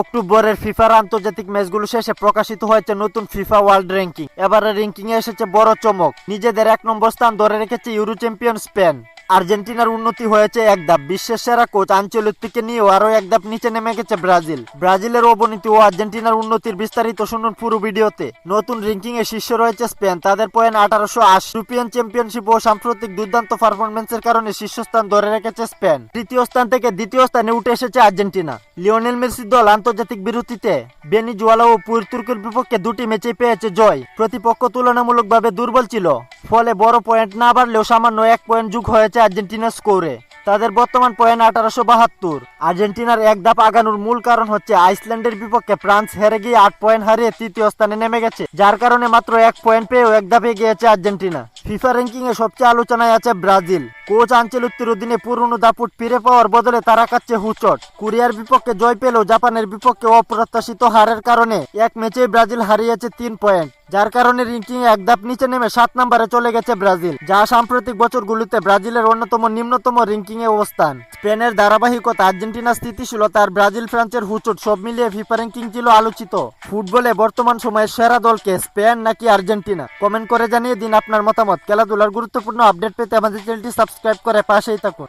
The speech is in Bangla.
অক্টোবরের ফিফার আন্তর্জাতিক ম্যাচগুলো শেষে প্রকাশিত হয়েছে নতুন ফিফা ওয়ার্ল্ড র্যাঙ্কিং। এবারে র্যাঙ্কিং এ এসেছে বড় চমক। নিজেদের এক নম্বর স্থান ধরে রেখেছে ইউরো চ্যাম্পিয়ন স্পেন। আর্জেন্টিনার উন্নতি হয়েছে এক ধাপ। বিশ্বের সেরা কোচ আঞ্চলিককে নিয়েও আরও এক ধাপ নিচে নেমে গেছে ব্রাজিল। ব্রাজিলের অবনতি ও আর্জেন্টিনার উন্নতির বিস্তারিত শুনুন পুরো ভিডিওতে। নতুন র্যাঙ্কিং এ শীর্ষে রয়েছে স্পেন। তাদের পয়েন্ট আঠারোশো আশি। ইউরোপিয়ান চ্যাম্পিয়নশিপ ও সাম্প্রতিক দুর্দান্ত পারফরমেন্সের কারণে শীর্ষস্থান ধরে রেখেছে স্পেন। তৃতীয় স্থান থেকে দ্বিতীয় স্থানে উঠে এসেছে আর্জেন্টিনা। লিওনেল মেসির দল আন্তর্জাতিক বিরতিতে বেনিজুয়ালা ও পুর্তুর্কের বিপক্ষে দুটি ম্যাচে পেয়েছে জয়। প্রতিপক্ষ তুলনামূলকভাবে দুর্বল ছিল। ফলে বড় পয়েন্ট না বাড়লেও সামান্য এক পয়েন্ট যোগ হয়েছে আর্জেন্টিনার স্কোরে তাদের বর্তমান পয়েন্ট আঠারোশো বাহাত্তর। আর্জেন্টিনার এক ধাপ আগানোর মূল কারণ হচ্ছে আইসল্যান্ডের বিপক্ষে ফ্রান্স হেরে গিয়ে আট পয়েন্ট হারিয়ে তৃতীয় স্থানে নেমে গেছে। যার কারণে মাত্র এক পয়েন্ট পেয়েও এক ধাপে গিয়েছে আর্জেন্টিনা। ফিফা র্যাঙ্কিং এ সবচেয়ে আলোচনায় আছে ব্রাজিল। কোচ আঞ্চলিকটির অধীনে পুরনো দাপুট ফিরে পাওয়ার বদলে তারা কাচ্ছে হুচট। কোরিয়ার বিপক্ষে জয় পেলেও জাপানের বিপক্ষে অপ্রত্যাশিত হারের কারণে এক ম্যাচে ব্রাজিল হারিয়েছে তিন পয়েন্ট। যার কারণে র্যাঙ্কিং এক ধাপ নিচে নেমে সাত নম্বরে চলে গেছে ব্রাজিল। যা সাম্প্রতিক বছরগুলিতে ব্রাজিলের অন্যতম নিম্নতম র্যাঙ্কিং এ অবস্থান। স্পেনের ধারাবাহিকতা আর্জেন্টিনার স্থিতিশীলতা আর ব্রাজিল, ফ্রান্সের হুচট সব মিলিয়ে ফিফা র্যাঙ্কিং ছিল আলোচিত। ফুটবলে বর্তমান সময়ে সেরা দলকে স্পেন নাকি আর্জেন্টিনা? কমেন্ট করে জানিয়ে দিন আপনার মতামত। খেলাধুলার গুরুত্বপূর্ণ আপডেট পেতে আমাদের চ্যানেলটি সাবস্ক্রাইব করে পাশেই থাকুন।